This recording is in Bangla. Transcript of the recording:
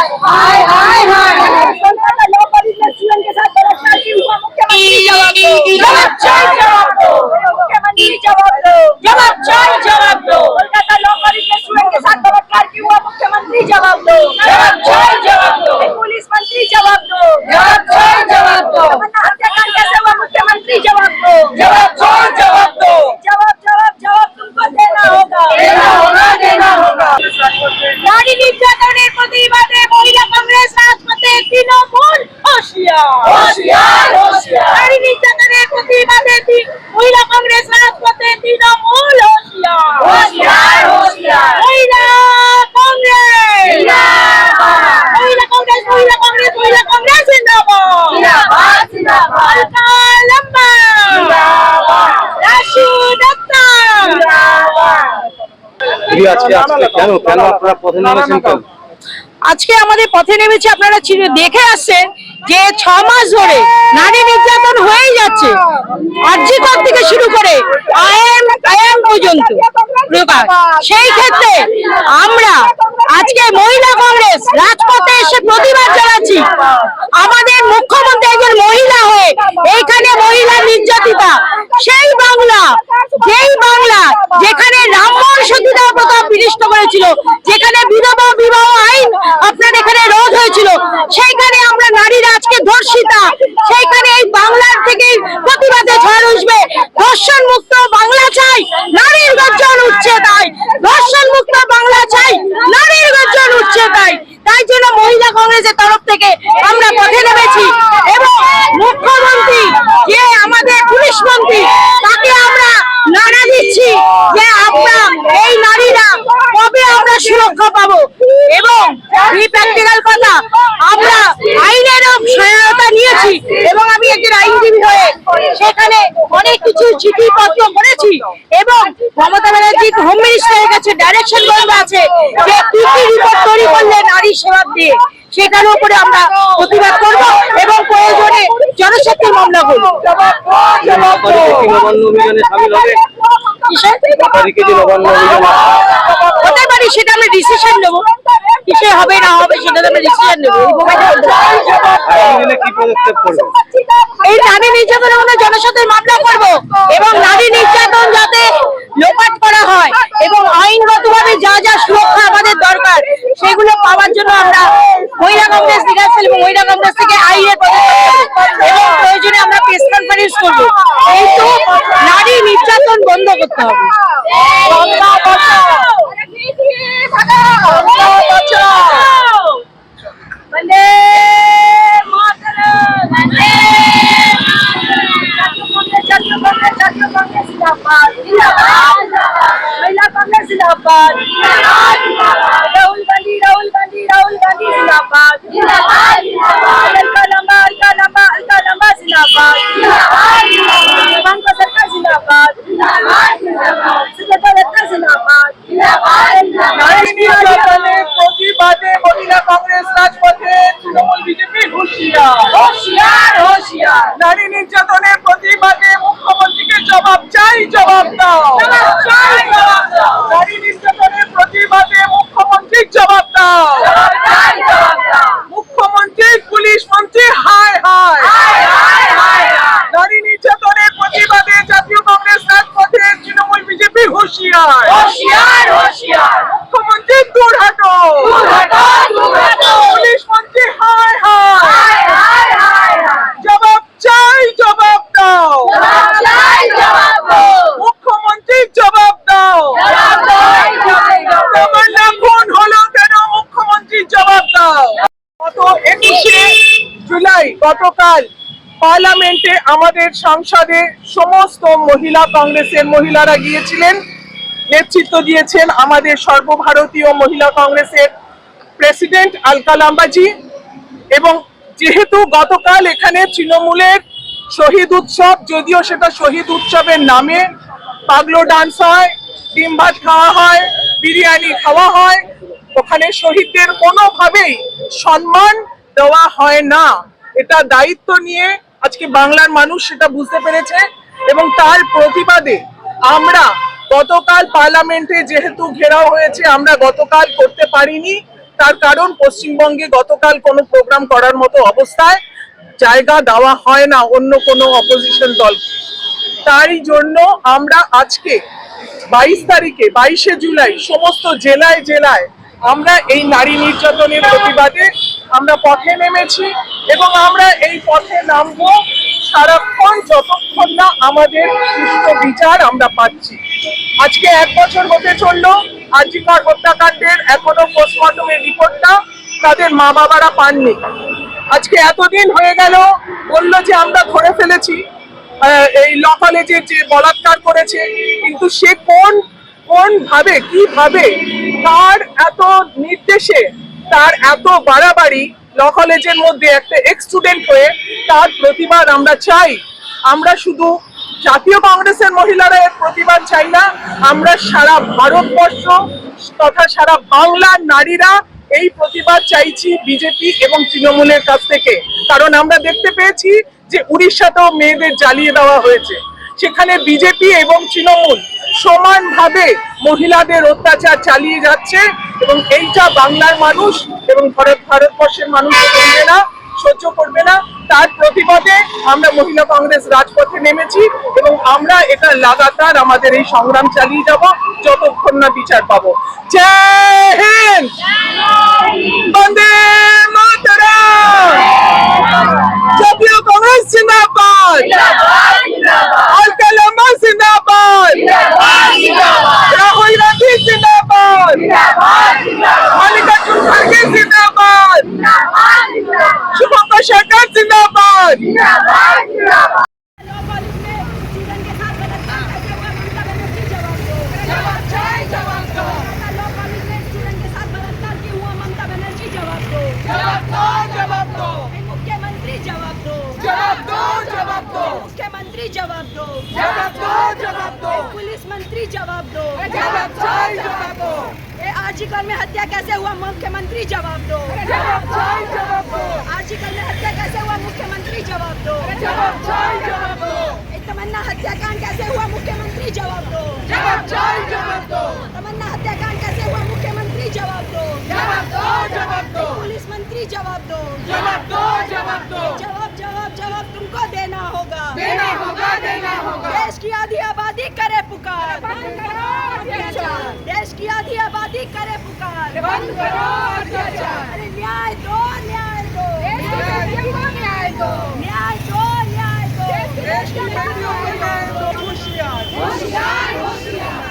hi hi hi Kolkata law college में स्टूडेंट के साथ बलात्कार की हुआ मुख्यमंत्री जवाब दो আজকে আজকে কেন? কেন আপনারা পথে নেমেছেন কেন? আজকে আমাদের পথে নেমেছে আপনারা দেখে আসছেন যে ছ মাস ধরে নারী নির্যাতন হয়েই যাচ্ছে। আর্যিকর থেকে শুরু করে আয়াম আয়াম পর্যন্ত। সেই ক্ষেত্রে আমরা আজকে মহিলা কংগ্রেস রাজপথে সেইখানে আমরা নারীর আজকে ধর্ষিতা। সেইখানে এই বাংলার থেকে প্রতিবাদে ঝড় উঠবে। ধর্ষণ মুক্ত বাংলা চাই নারীর গর্জন উঠছে তাই ধর্ষণ মুক্ত বাংলা চাই নারীর গর্জন উঠছে তাই তাই জন্য মহিলা কংগ্রেসের তরফ থেকে আমরা পথে নেমেছি এবং মুখ্যমন্ত্রী যে আমাদের পুলিশ মন্ত্রী তাকে আমরা নাড়া দিচ্ছি যে আমরা এই নারীরা কবে আমরা সুরক্ষা পাবো এবং এই প্র্যাকটিক্যাল কথা আমরা আইনেরও সহায়তা নিয়েছি এবং আমি একজন আইনজীবী হয়ে সেখানে অনেক কিছু চিঠিপত্র করেছি এবং মমতা ব্যানার্জি হোম মিনিস্টারের কাছে ডাইরেকশন বন্ধ আছে যে কি কি রিপোর্ট তৈরি করলে নারী সেবা দিয়ে সেটার উপরে আমরা প্রতিবাদ করব এবং প্রয়োজনে জনস্বার্থের মামলা করব। হতে পারি সেটা আমরা ডিসিশন নেব। কিসে হবে, না হবে, সেটা আমরা ডিসিশন নেব। এই এই নারী নির্যাতনের আমরা জনস্বার্থের মামলা করব এবং নারী নির্যাতন যাতে লোপাট করা হয় এবং আইনগতভাবে যা যা সুরক্ষা আমাদের দরকার, সেগুলো পাওয়ার জন্য আমরা মহিলা কংগ্রেস রিহার্সাল এবং মহিলা কংগ্রেস থেকে আইনের এবং প্রয়োজনে আমরা প্রেস কনফারেন্স করব। কিন্তু নারী নির্যাতন বন্ধ করতে হবে। কংগ্রেস জুলাই গতকাল পার্লামেন্টে আমাদের সংসদে সমস্ত মহিলা কংগ্রেসের মহিলারা গিয়েছিলেন। নেতৃত্ব দিয়েছেন আমাদের সর্বভারতীয় মহিলা কংগ্রেসের প্রেসিডেন্ট আলকা লাম্বাজি এবং যেহেতু গতকাল এখানে তৃণমূলের শহীদ উৎসব, যদিও সেটা শহীদ উৎসবের নামে পাগলো ডান্স হয়, ডিম ভাত খাওয়া হয়, বিরিয়ানি খাওয়া হয়, ওখানে শহীদদের কোনোভাবেই সম্মান দেওয়া হয় না। এটা দায়িত্ব নিয়ে আজকে বাংলার মানুষ সেটা বুঝতে পেরেছে এবং তার প্রতিবাদে আমরা গতকাল পার্লামেন্টে যেহেতু ঘেরাও হয়েছে, আমরা গতকাল করতে পারিনি। তার কারণ পশ্চিমবঙ্গে গতকাল কোনো প্রোগ্রাম করার মতো অবস্থায় জায়গা দেওয়া হয় না অন্য কোনো অপোজিশন দল। তাই জন্য আমরা আজকে বাইশ তারিখে, বাইশে জুলাই সমস্ত জেলায় জেলায় আমরা এই নারী নির্যাতনের প্রতিবাদে আমরা পথে নেমেছি এবং আমরা এই পথে নামবো সারাক্ষণ যতক্ষণ না আমাদের সুষ্ঠু বিচার আমরা পাচ্ছি। আজকে এক বছর হতে চলল, আজিকার হত্যাকাণ্ডের এখনও পোস্টমর্টমের রিপোর্টটা তাদের মা বাবারা পাননি। আজকে এতদিন হয়ে গেল, বলল যে আমরা ধরে ফেলেছি। এই ল কলেজে যে বলাৎকার করেছে, কিন্তু সে কোন কোন ভাবে কীভাবে তার এত নির্দেশে তার এত বাড়াবাড়ি ল কলেজের মধ্যে একটা এক্স স্টুডেন্ট হয়ে তার প্রতিবাদ আমরা চাই। আমরা শুধু জাতীয় কংগ্রেসের মহিলারা এর প্রতিবাদ চাই না, আমরা সারা ভারতবর্ষ তথা সারা বাংলার নারীরা এই প্রতিবাদ চাইছি বিজেপি এবং তৃণমূলের কাছ থেকে। কারণ আমরা দেখতে পেয়েছি যে উড়িষ্যাতেও মেয়েদের জ্বালিয়ে দেওয়া হয়েছে। সেখানে বিজেপি এবং তৃণমূল সমানভাবে মহিলাদের অত্যাচার চালিয়ে যাচ্ছে এবং এইটা বাংলার মানুষ এবং ভারত, ভারতবর্ষের মানুষ করবে না, সহ্য করবে না। তার প্রতিবাদে আমরা মহিলা কংগ্রেস রাজপথে নেমেছি এবং আমরা এটা লাগাতার আমাদের এই সংগ্রাম চালিয়ে যাব, যতক্ষণ না বিচার পাবো। জয় হিন্দ! বন্দে मुख्यमंत्री जवाब दो जवाब दो, जवाब दो। पुलिस मंत्री जवाब दो जवाब चाहे जवाब दो ये आजीकल में हत्या कैसे हुआ मुख्यमंत्री जवाब दो जवाब चाहे जवाब दो आजीकल में हत्या कैसे हुआ मुख्यमंत्री जवाब दो जवाब चाहे जवाब दो तमन्ना हत्याकांड कैसे हुआ मुख्यमंत्री जवाब दो जवाब चाहे जवाब दो तमन्ना हत्याकांड कैसे हुआ मुख्यमंत्री जवाब दो जवाब दो, जवाब दो। पुलिस मंत्री जवाब दो जवाब दो जवाब दो जवाब देना होगा देना होगा। देश की आधी आबादी करे पुकार। देश की आधी आबादी करे पुकार। बंद करो अत्याचार। अरे न्याय दो न्याय दो। न्याय दो। न्याय दो न्याय दो। देश की बेटियों को न्याय दो। होशियार। होशियार होशियार।